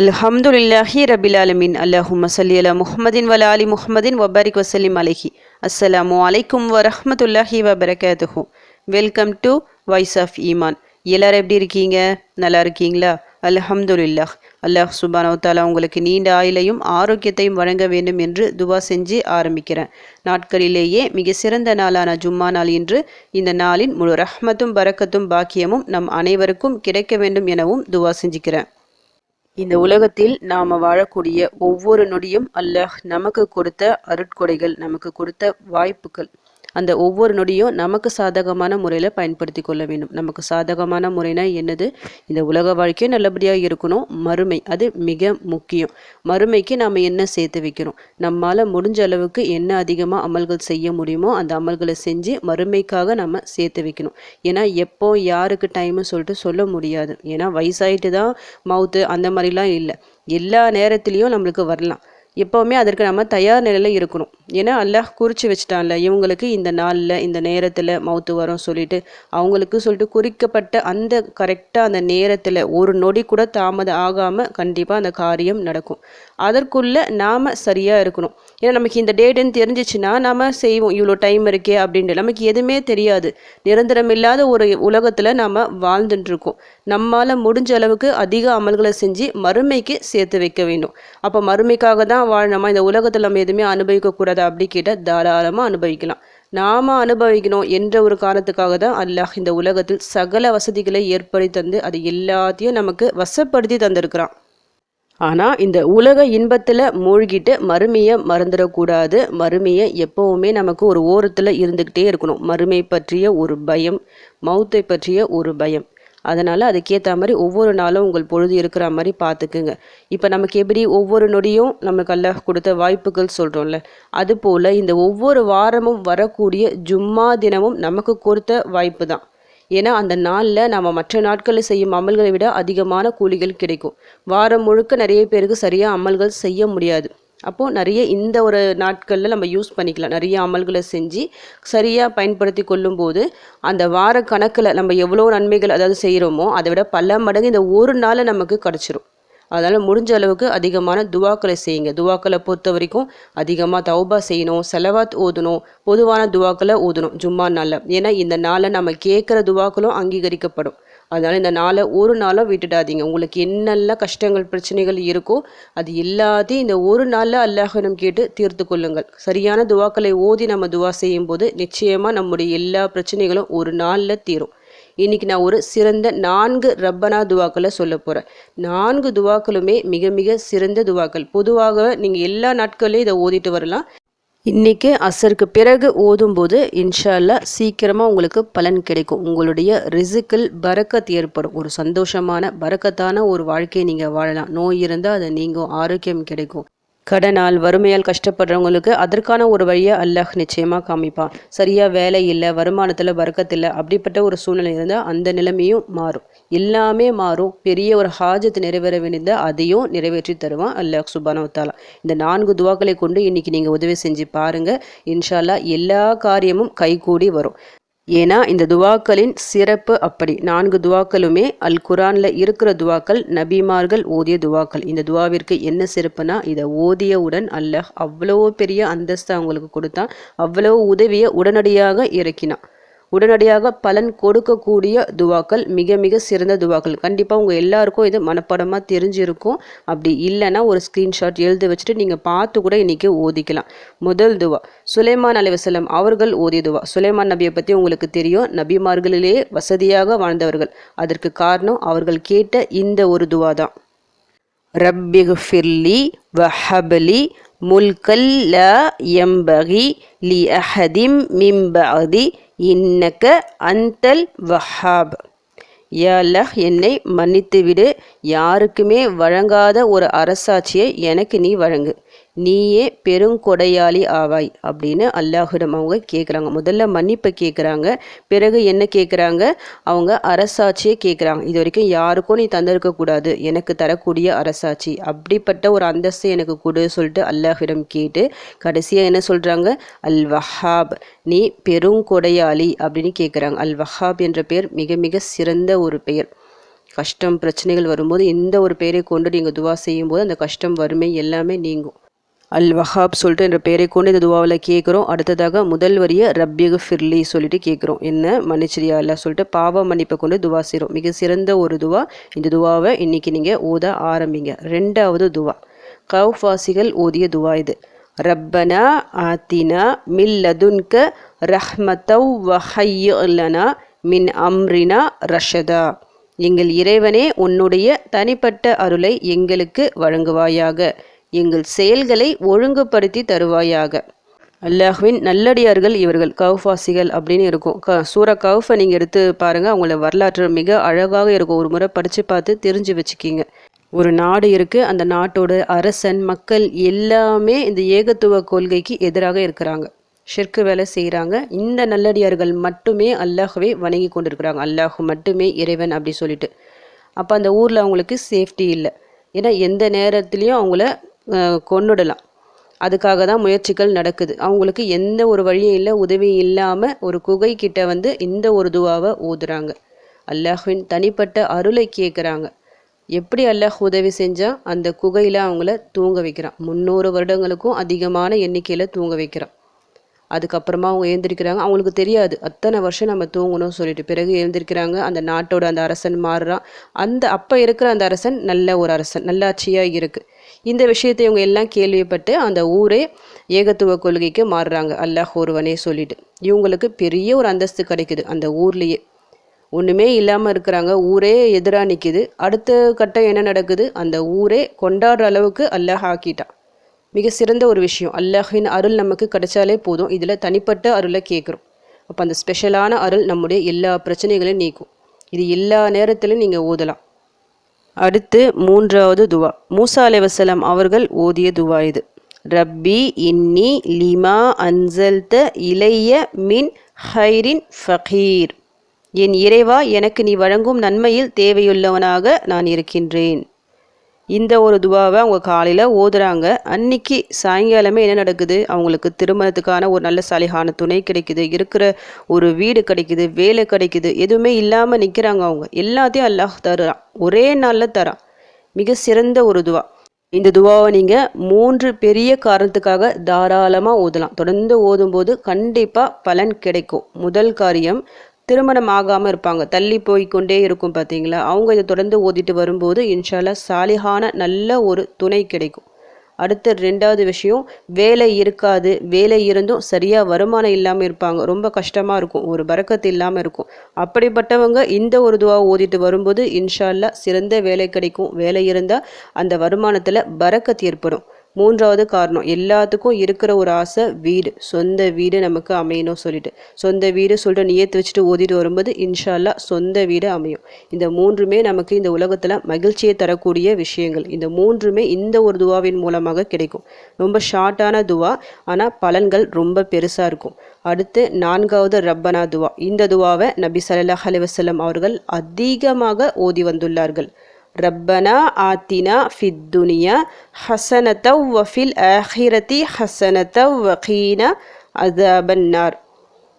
அல்ஹம்துலில்லாஹி ரபில் ஆலமின். அல்லாஹும்ம சல்லி அலா முஹமதின் வல அலி முஹமதின் வபாரிக் வசலிம் அலஹி. அஸ்ஸலாமு அலைக்கும் வரஹமத்துல்லாஹி வபரகாத்துஹு. வெல்கம் டு வாய்ஸ் ஆஃப் ஈமான். எல்லாரும் எப்படி இருக்கீங்க? நல்லா இருக்கீங்களா? அல்ஹம்துலில்லாஹ். அல்லாஹ் சுபானவ தாலா உங்களுக்கு நீண்ட ஆயுளையும் ஆரோக்கியத்தையும் வழங்க வேண்டும் என்று துவா செஞ்சு ஆரம்பிக்கிறேன். நாட்களிலேயே மிக சிறந்த நாளான ஜும்மா நாள் இன்று. இந்த நாளின் முழு ரஹ்மத்தும் பரக்கத்தும் பாக்கியமும் நம் அனைவருக்கும் கிடைக்க வேண்டும் எனவும் துவா செஞ்சுக்கிறேன். இந்த உலகத்தில் நாம வாழக்கூடிய ஒவ்வொரு நொடியும் அல்லாஹ் நமக்கு கொடுத்த அருட்கொடைகள் நமக்கு கொடுத்த வாய்ப்புகள். அந்த ஒவ்வொரு நொடியும் நமக்கு சாதகமான முறையில் பயன்படுத்தி கொள்ள வேண்டும். நமக்கு சாதகமான முறைனா என்னது? இந்த உலக வாழ்க்கையும் நல்லபடியாக இருக்கணும். மறுமை அது மிக முக்கியம். மறுமைக்கு நாம் என்ன சேர்த்து வைக்கணும்? நம்மால் முடிஞ்ச அளவுக்கு என்ன அதிகமாக அமல்கள் செய்ய முடியுமோ அந்த அமல்களை செஞ்சு மறுமைக்காக நம்ம சேர்த்து வைக்கணும். ஏன்னா எப்போ யாருக்கு டைம்னு சொல்லிட்டு சொல்ல முடியாது. ஏன்னா வயசாயிட்டு தான் மவுத்து அந்த மாதிரிலாம் இல்லை. எல்லா நேரத்துலேயும் நம்மளுக்கு வரலாம். எப்போவுமே அதற்கு நம்ம தயார் நிலையில் இருக்கணும். ஏன்னா அல்லாஹ் குறித்து வச்சுட்டான்ல. இவங்களுக்கு இந்த நாளில் இந்த நேரத்தில் மவுத்து வரும் சொல்லிட்டு அவங்களுக்கு சொல்லிட்டு குறிக்கப்பட்ட அந்த கரெக்டாக அந்த நேரத்தில் ஒரு நொடி கூட தாமதம் ஆகாமல் கண்டிப்பாக அந்த காரியம் நடக்கும். அதற்குள்ளே நாம் சரியாக இருக்கணும். ஏன்னா நமக்கு இந்த டேட்டுன்னு தெரிஞ்சிச்சுன்னா நம்ம செய்வோம். இவ்வளோ டைம் இருக்கே அப்படின்ட்டு. நமக்கு எதுவுமே தெரியாது. நிரந்தரம் இல்லாத ஒரு உலகத்தில் நாம் வாழ்ந்துட்டுருக்கோம். நம்மால் முடிஞ்ச அளவுக்கு அதிக அமல்களை செஞ்சு மறுமைக்கு சேர்த்து வைக்க வேண்டும். அப்போ மறுமைக்காக தான் வாழணுமா? இந்த உலகத்தில் நம்ம எதுவுமே அனுபவிக்கக்கூடாது. அப்படி கேட்டால் தாராளமாக அனுபவிக்கலாம். நாம் அனுபவிக்கணும் என்ற ஒரு காரணத்துக்காக தான் அல்லாஹ் இந்த உலகத்தில் சகல வசதிகளை ஏற்படுத்தி தந்து அது எல்லாத்தையும் நமக்கு வசப்படுத்தி தந்திருக்கிறான். ஆனால் இந்த உலக இன்பத்தில் மூழ்கிட்டு மறுமையை மறந்துடக்கூடாது. மறுமையை எப்போவுமே நமக்கு ஒரு ஓரத்தில் இருந்துக்கிட்டே இருக்கணும். மறுமை பற்றிய ஒரு பயம் மௌத்தை பற்றிய ஒரு பயம். அதனால் அதுக்கேற்ற மாதிரி ஒவ்வொரு நாளும் உங்கள் பொழுது இருக்கிற மாதிரி பார்த்துக்குங்க இப்போ நமக்கு எப்படி ஒவ்வொரு நொடியும் நமக்கு அல்ல கொடுத்த வாய்ப்புகள் சொல்கிறோம்ல அதுபோல் இந்த ஒவ்வொரு வாரமும் வரக்கூடிய ஜும்மா தினமும் நமக்கு கொடுத்த வாய்ப்பு தான். ஏன்னா அந்த நாளில் நம்ம மற்ற நாட்களில் செய்யும் அமல்களை விட அதிகமான கூலிகள் கிடைக்கும். வாரம் முழுக்க நிறைய பேருக்கு சரியாக அமல்கள் செய்ய முடியாது. அப்போது நிறைய இந்த ஒரு நாட்களில் நம்ம யூஸ் பண்ணிக்கலாம். நிறைய அமல்களை செஞ்சு சரியாக பயன்படுத்தி கொள்ளும்போது அந்த வார கணக்கில் நம்ம எவ்வளோ நன்மைகள் அதாவது செய்கிறோமோ அதை விட பல மடங்கு இந்த ஒரு நாளில் நமக்கு கிடச்சிரும். அதனால் முடிஞ்ச அளவுக்கு அதிகமான துவாக்களை செய்யுங்க. துவாக்களை பொறுத்த வரைக்கும் அதிகமாக தௌபா செய்யணும் செலவாத் ஓதணும் பொதுவான துவாக்களை ஓதணும் ஜும்மா நாளில். ஏன்னா இந்த நாளில் நம்ம கேட்குற துவாக்களும் அங்கீகரிக்கப்படும். அதனால் இந்த நாளை ஒரு நாளும் விட்டுடாதீங்க. உங்களுக்கு என்னெல்லாம் கஷ்டங்கள் பிரச்சனைகள் இருக்கோ அது எல்லாத்தையும் இந்த ஒரு நாளில் அல்லாஹனம் கேட்டு தீர்த்து கொள்ளுங்கள். சரியான துவாக்களை ஓதி நம்ம துவா செய்யும் போது நிச்சயமாக நம்முடைய எல்லா பிரச்சனைகளும் ஒரு நாளில் தீரும். இன்னைக்கு நான் ஒரு சிறந்த நான்கு ரப்பனா துவாக்களை சொல்ல போகிறேன் நான்கு துவாக்களுமே மிக மிக சிறந்த துவாக்கள். பொதுவாக நீங்கள் எல்லா நாட்களையும் இதை ஓதிட்டு வரலாம். இன்றைக்கி அசருக்கு பிறகு ஓதும்போது இன்ஷால்லா சீக்கிரமாக உங்களுக்கு பலன் கிடைக்கும். உங்களுடைய ரிசுக்கில் பறக்கத் ஏற்படும். ஒரு சந்தோஷமான பறக்கத்தான ஒரு வாழ்க்கையை நீங்கள் வாழலாம். நோய் இருந்தால் அதை நீங்கும் ஆரோக்கியம் கிடைக்கும். கடனால் வறுமையால் கஷ்டப்படுறவங்களுக்கு அதற்கான ஒரு வழியை அல்லாஹ் நிச்சயமாக காமிப்பான். சரியாக வேலை இல்லை வருமானத்தில் வர்க்கத்தில் அப்படிப்பட்ட ஒரு சூழ்நிலை இருந்தால் அந்த நிலைமையும் மாறும். எல்லாமே மாறும். பெரிய ஒரு ஹாஜத் நிறைவேற வேண்டியதை அதையும் நிறைவேற்றி தருவான் அல்லாஹ் சுபானவத்தாலா இந்த நான்கு துவாக்களை கொண்டு இன்றைக்கி நீங்கள் உதவி செஞ்சு பாருங்கள் இன்ஷால்லா எல்லா காரியமும் கைகூடி வரும். ஏன்னா இந்த துவாக்களின் சிறப்பு அப்படி. நான்கு துவாக்களுமே அல் குரானில் இருக்கிற துவாக்கள் நபிமார்கள் ஓதிய துவாக்கள். இந்த துவாவிற்கு என்ன சிறப்புனா இதை ஓதியவுடன் அல்ல அவ்வளோ பெரிய அந்தஸ்தை அவங்களுக்கு கொடுத்தான். அவ்வளோ உதவியை உடனடியாக இறக்கினான். உடனடியாக பலன் கொடுக்கக்கூடிய துவாக்கள் மிக மிக சிறந்த துவாக்கள். கண்டிப்பாக உங்கள் எல்லாருக்கும் இது மனப்படமாக தெரிஞ்சிருக்கும். அப்படி இல்லைன்னா ஒரு ஸ்க்ரீன்ஷாட் எழுதி வச்சுட்டு நீங்கள் பார்த்து கூட இன்றைக்கி ஓதிக்கலாம். முதல் துவா சுலைமான் அலிவசலம் அவர்கள் ஓதிய துவா. சுலைமான் நபியை பற்றி உங்களுக்கு தெரியும். நபிமார்களிலே வசதியாக வாழ்ந்தவர்கள். அதற்கு காரணம் அவர்கள் கேட்ட இந்த ஒரு துவா தான் ரப்பிஃபிர்லி வஹபலி முல்கல் ல எம்பகி லி அஹதிம் மிம்பதி இன்னக்க அந்தல் வஹாப். யாலஹ் என்னை மன்னித்துவிடு. யாருக்குமே வழங்காத ஒரு அரசாட்சியை எனக்கு நீ வழங்கு. நீயே பெருங்கொடையாளி ஆவாய் அப்படின்னு அல்லாஹிடம் அவங்க கேட்குறாங்க முதல்ல மன்னிப்பை கேட்குறாங்க பிறகு என்ன கேட்குறாங்க அவங்க அரசாட்சியை கேட்குறாங்க இது வரைக்கும் யாருக்கும் நீ தந்திருக்கக்கூடாது எனக்கு தரக்கூடிய அரசாட்சி. அப்படிப்பட்ட ஒரு அந்தஸ்தை எனக்கு கொடு சொல்லிட்டு அல்லாஹிடம் கேட்டு கடைசியாக என்ன சொல்கிறாங்க அல் வஹாப் நீ பெருங்கொடையாளி அப்படின்னு கேட்குறாங்க அல் வஹாப் என்ற பெயர் மிக மிக சிறந்த ஒரு பெயர். கஷ்டம் பிரச்சனைகள் வரும்போது இந்த ஒரு பெயரை கொண்டு நீங்கள் துவா செய்யும்போது அந்த கஷ்டம் வறுமை எல்லாமே நீங்கும். அல் வஹாப் சொல்லிட்டு என்ற பெயரை கொண்டு இந்த துவாவில் கேட்குறோம். அடுத்ததாக முதல் வரியை ரப்பியகு ஃபிர்லி சொல்லிட்டு கேட்குறோம். என்ன மன்னிச்சிரியா இல்லை சொல்லிட்டு பாவ மன்னிப்பை கொண்டு துவா செய்கிறோம். மிக சிறந்த ஒரு துவா. இந்த துவாவை இன்னைக்கு நீங்கள் ஓத ஆரம்பிங்க. ரெண்டாவது துவா. கவுஃபாசிகள் ஓதிய துவா இது. ரப்பனா ஆத்தினா மில்லதுன்க ரஹ்மத்தவ் வஹையலனா மின் அம்ரினா ரஷதா. எங்கள் இறைவனே உன்னுடைய தனிப்பட்ட அருளை எங்களுக்கு வழங்குவாயாக. எங்கள் செயல்களை ஒழுங்குபடுத்தி தருவாயாக. அல்லாஹ்வின் நல்லடியார்கள் இவர்கள். கவுஃபாசிகள் அப்படின்னு இருக்கும். க சூர கவுஃபை நீங்கள் எடுத்து பாருங்கள் அவங்கள வரலாற்று மிக அழகாக இருக்கும். ஒரு முறை படித்து பார்த்து தெரிஞ்சு வச்சுக்கிங்க. ஒரு நாடு இருக்குது அந்த நாட்டோட அரசன் மக்கள் எல்லாமே இந்த ஏகத்துவ கொள்கைக்கு எதிராக இருக்கிறாங்க. ஷெர்க்கு வேலை செய்கிறாங்க இந்த நல்லடியார்கள் மட்டுமே அல்லாஹ்வே வணங்கி கொண்டிருக்கிறாங்க. அல்லாஹ் மட்டுமே இறைவன் அப்படி சொல்லிட்டு. அப்போ அந்த ஊரில் அவங்களுக்கு சேஃப்டி இல்லை. ஏன்னா எந்த நேரத்துலையும் அவங்கள அஹ், கொன்னுடலாம். அதுக்காக தான் முயற்சிகள் நடக்குது. அவங்களுக்கு எந்த ஒரு வழியும் இல்லை உதவியும் இல்லாமல் ஒரு குகை கிட்ட வந்து இந்த ஒரு துவாவை ஊதுறாங்க. அல்லாஹின் தனிப்பட்ட அருளை கேட்குறாங்க எப்படி அல்லாஹ் உதவி செஞ்சால் அந்த குகையில் அவங்கள தூங்க வைக்கிறான். முந்நூறு வருடங்களுக்கும் அதிகமான எண்ணிக்கையில் தூங்க வைக்கிறான். அதுக்கப்புறமா அவங்க எழுந்திருக்கிறாங்க. அவங்களுக்கு தெரியாது. அத்தனை வருஷம் நம்ம தூங்கணும்னு சொல்லிட்டு. பிறகு எழுந்திருக்கிறாங்க. அந்த நாட்டோட அந்த அரசன் மாறுறான். அந்த அப்போ இருக்கிற அந்த அரசன் நல்ல ஒரு அரசன். நல்லாட்சியாக இருக்குது இந்த விஷயத்தை இவங்க எல்லாம் கேள்விப்பட்டு அந்த ஊரே ஏகத்துவ கொள்கைக்கு மாறுறாங்க. அல்லாஹ் ஒருவனே சொல்லிட்டு. இவங்களுக்கு பெரிய ஒரு அந்தஸ்து கிடைக்குது அந்த ஊர்லேயே. ஒன்றுமே இல்லாமல் இருக்கிறாங்க. ஊரே எதிராக நிற்கிது அடுத்த கட்டம் என்ன நடக்குது? அந்த ஊரே கொண்டாடுற அளவுக்கு அல்லாஹ் ஆக்கிட்டான். மிக சிறந்த ஒரு விஷயம். அல்லாஹின் அருள் நமக்கு கிடைச்சாலே போதும். இதில் தனிப்பட்ட அருளை கேட்குறோம். அப்போ அந்த ஸ்பெஷலான அருள் நம்முடைய எல்லா பிரச்சனைகளையும் நீக்கும். இது எல்லா நேரத்திலும் நீங்கள் ஓதலாம். அடுத்து மூன்றாவது துவா. மூசா அலைவசலம் அவர்கள் ஓதிய துவா இது. ரப்பி இன்னி லிமா அன்சல்த இளைய மின் ஹைரின் ஃபகீர். என் இறைவா எனக்கு நீ வழங்கும் நன்மையில் தேவையுள்ளவனாக நான் இருக்கின்றேன். இந்த ஒரு துவாவை அவங்க காலையில் ஓதுறாங்க. அன்னைக்கு சாயங்காலமே என்ன நடக்குது? அவங்களுக்கு திருமணத்துக்கான ஒரு நல்ல சலிகான துணை கிடைக்குது. இருக்கிற ஒரு வீடு கிடைக்குது வேலை கிடைக்குது எதுவுமே இல்லாமல் நிற்கிறாங்க அவங்க. எல்லாத்தையும் அல்லாஹ் தரான் ஒரே நாளில் தரான் மிக சிறந்த ஒரு துவா. இந்த துவாவை நீங்கள் மூன்று பெரிய காரணத்துக்காக தாராளமாக ஓதலாம். தொடர்ந்து ஓதும்போது கண்டிப்பாக பலன் கிடைக்கும். முதல் காரியம் திருமணம் ஆகாமல் இருப்பாங்க. தள்ளி போய் கொண்டே இருக்கும் பார்த்தீங்களா அவங்க இதை தொடர்ந்து ஓதிட்டு வரும்போது இன்ஷால்லா சாலிஹான நல்ல ஒரு துணை கிடைக்கும். அடுத்த ரெண்டாவது விஷயம் வேலை இருக்காது. வேலை இருந்தும் சரியாக வருமானம் இல்லாமல் இருப்பாங்க. ரொம்ப கஷ்டமாக இருக்கும். ஒரு பறக்கத்து இல்லாமல் இருக்கும். அப்படிப்பட்டவங்க இந்த ஒரு துவா ஓதிட்டு வரும்போது இன்ஷால்லா சிறந்த வேலை கிடைக்கும். வேலை இருந்தால் அந்த வருமானத்தில் பறக்கத்து ஏற்படும். மூன்றாவது காரணம் எல்லாத்துக்கும் இருக்கிற ஒரு ஆசை வீடு. சொந்த வீடு நமக்கு அமையணும் சொல்லிட்டு. சொந்த வீடு சொல்லிட்டு நியத்து வச்சுட்டு ஓதிட்டு வரும்போது இன்ஷால்லா சொந்த வீடு அமையும். இந்த மூன்றுமே நமக்கு இந்த உலகத்தில் மகிழ்ச்சியை தரக்கூடிய விஷயங்கள். இந்த மூன்றுமே இந்த ஒரு துவாவின் மூலமாக கிடைக்கும். ரொம்ப ஷார்ட்டான துவா ஆனால் பலன்கள் ரொம்ப பெருசாக இருக்கும். அடுத்து நான்காவது ரப்பனா துவா. இந்த துவாவை நபி சல்லாஹ் அலைஹி அவர்கள் அதிகமாக ஓதி வந்துள்ளார்கள். ரப்பனா ஆத்தினா ஃபித் துனியா ஹசனத்தவ் வஃபில் ஆஹிரதி ஹசனத்தவ் வகீனா அதபன்னார்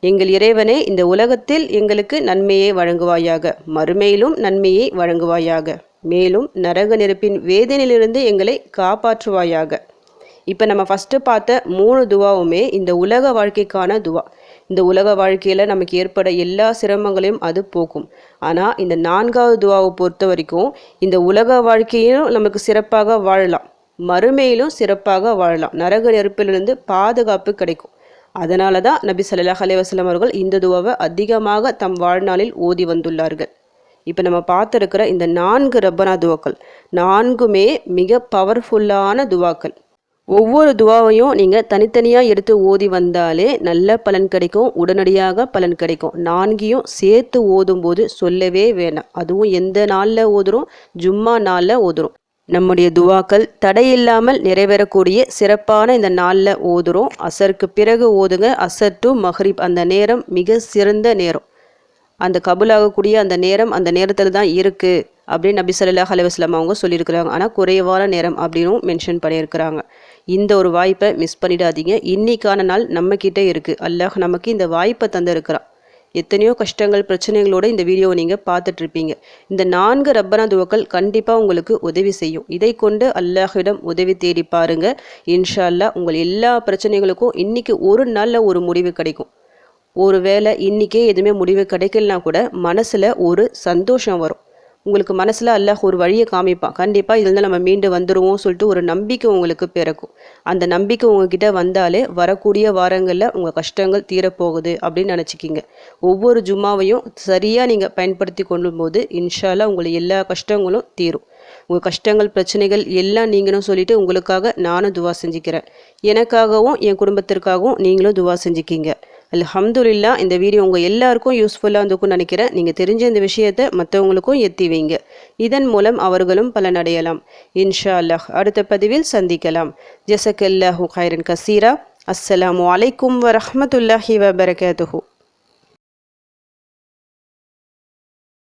எங்கள் இறைவனே இந்த உலகத்தில் எங்களுக்கு நன்மையை வழங்குவாயாக. மறுமையிலும் நன்மையை வழங்குவாயாக. மேலும் நரக நெருப்பின் வேதனையிலிருந்து எங்களை காப்பாற்றுவாயாக. இப்போ நம்ம ஃபஸ்ட்டு பார்த்த மூணு துவாவுமே இந்த உலக வாழ்க்கைக்கான துவா. இந்த உலக வாழ்க்கையில் நமக்கு ஏற்பட எல்லா சிரமங்களையும் அது போக்கும். ஆனால் இந்த நான்காவது துவாவை பொறுத்த வரைக்கும் இந்த உலக வாழ்க்கையிலும் நமக்கு சிறப்பாக வாழலாம். மறுமையிலும் சிறப்பாக வாழலாம். நரக நெருப்பிலிருந்து பாதுகாப்பு கிடைக்கும். அதனால தான் நபி சல்லாஹ் அலைஹி அவர்கள் இந்த துவாவை அதிகமாக தம் வாழ்நாளில் ஓதி வந்துள்ளார்கள். இப்போ நம்ம பார்த்துருக்கிற இந்த நான்கு ரப்பனா துவாக்கள் நான்குமே மிக பவர்ஃபுல்லான துவாக்கள். ஒவ்வொரு துவாவையும் நீங்கள் தனித்தனியாக எடுத்து ஓதி வந்தாலே நல்ல பலன் கிடைக்கும். உடனடியாக பலன் கிடைக்கும். நான்கையும் சேர்த்து ஓதும்போது சொல்லவே வேணாம். அதுவும் எந்த நாளில் ஓதுறோம்? ஜும்மா நாளில் ஓதுறோம். நம்முடைய துவாக்கள் தடையில்லாமல் நிறைவேறக்கூடிய சிறப்பான இந்த நாளில் ஓதுறோம். அசருக்கு பிறகு ஓதுங்க. அசர் டு மஹ்ரிப். அந்த நேரம் மிக சிறந்த நேரம். அந்த கபுலாகக்கூடிய அந்த நேரம் அந்த நேரத்தில் தான் இருக்குது அப்படின்னு நபி ஸல்லல்லாஹு அலைஹி அவங்க சொல்லியிருக்கிறாங்க. ஆனால் குறைவான நேரம் அப்படின்னும் மென்ஷன் பண்ணியிருக்கிறாங்க. இந்த ஒரு வாய்ப்பை மிஸ் பண்ணிடாதீங்க. இன்னைக்கான நாள் நம்மக்கிட்ட இருக்குது அல்லாஹ் நமக்கு இந்த வாய்ப்பை தந்திருக்கிறான் எத்தனையோ கஷ்டங்கள் பிரச்சனைகளோட இந்த வீடியோவை நீங்கள் பார்த்துட்ருப்பீங்க இந்த நான்கு ரப்பனா துவக்கள் கண்டிப்பாக உங்களுக்கு உதவி செய்யும். இதை கொண்டு அல்லாஹிடம் உதவி தேடி பாருங்கள் இன்ஷா அல்லாஹ் உங்கள் எல்லா பிரச்சனைகளுக்கும் இன்னைக்கு ஒரு நாளில் ஒரு முடிவு கிடைக்கும். ஒரு வேளை இன்றைக்கே எதுவுமே முடிவு கிடைக்கலனா கூட மனசில் ஒரு சந்தோஷம் வரும். உங்களுக்கு மனசில் அல்லாஹ் ஒரு வழியை காமிப்பான். கண்டிப்பாக இதுலேருந்து நம்ம மீண்டு வந்துடுவோம் சொல்லிட்டு ஒரு நம்பிக்கை உங்களுக்கு பிறக்கும். அந்த நம்பிக்கை உங்ககிட்ட வந்தாலே வரக்கூடிய வாரங்களில் உங்கள் கஷ்டங்கள் தீரப்போகுது அப்படின்னு நினச்சிக்கிங்க. ஒவ்வொரு ஜும்மாவையும் சரியாக நீங்கள் பயன்படுத்தி கொள்ளும்போது இன்ஷால்லா உங்களை எல்லா கஷ்டங்களும் தீரும். உங்கள் கஷ்டங்கள் பிரச்சனைகள் எல்லாம் நீங்களும் சொல்லிவிட்டு உங்களுக்காக நானும் துவா செஞ்சுக்கிறேன். எனக்காகவும் என் குடும்பத்திற்காகவும் நீங்களும் துவா செஞ்சுக்கிங்க. அல்ஹம்துலில்லா இந்த வீடியோ உங்கள் எல்லாருக்கும் யூஸ்ஃபுல்லாக இருந்திருக்கும்னு நினைக்கிறேன். நீங்கள் தெரிஞ்ச இந்த விஷயத்தை மற்றவங்களுக்கும் எத்தி வைங்க. இதன் மூலம் அவர்களும் பலனடையலாம் இன்ஷா அல்லாஹ் அடுத்த பதிவில் சந்திக்கலாம். ஜெசக் அல்லாஹூ ஹைரன் கசீரா. அஸ்ஸலாமு அலைக்கும் வரமத்துல்லாஹி வபரகாத்துஹூ.